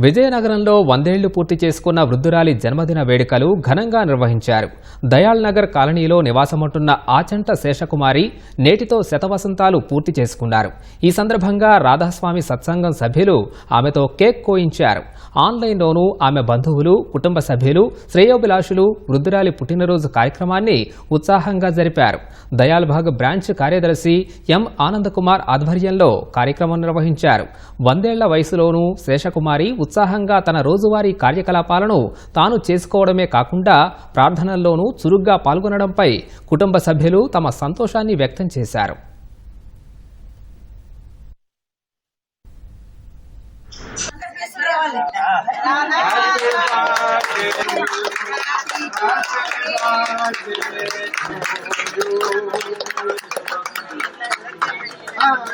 విజయనగరంలో వందేళ్ళు పూర్తి చేసుకున్న వృద్ధురాలి జన్మదిన వేడుకలు ఘనంగా నిర్వహించారు. దయాళ్ నగర్ కాలనీలో నివాసముంటున్న ఆచంట శేషకుమారి నేటితో శతవసంతాలు పూర్తి చేసుకున్నారు. ఈ సందర్భంగా రాధాస్వామి సత్సంగం సభ్యులు ఆమెతో కేక్ కోయించారు. ఆన్లైన్లోనూ ఆమె బంధువులు కుటుంబ సభ్యులు శ్రేయోభిలాషులు వృద్ధురాలి పుట్టినరోజు కార్యక్రమాన్ని ఉత్సాహంగా జరిపారు. దయాల్బాగ్ బ్రాంచ్ కార్యదర్శి ఎం ఆనందకుమార్ ఆధ్వర్యంలో కార్యక్రమం నిర్వహించారు. వందేళ్ళ వయసులోనూ శేషకుమారి ఉత్సాహంగా తన రోజువారీ కార్యకలాపాలను తాను చేసుకోవడమే కాకుండా ప్రార్థనల్లోనూ చురుగ్గా పాల్గొనడంపై కుటుంబ సభ్యులు తమ సంతోషాన్ని వ్యక్తం చేశారు.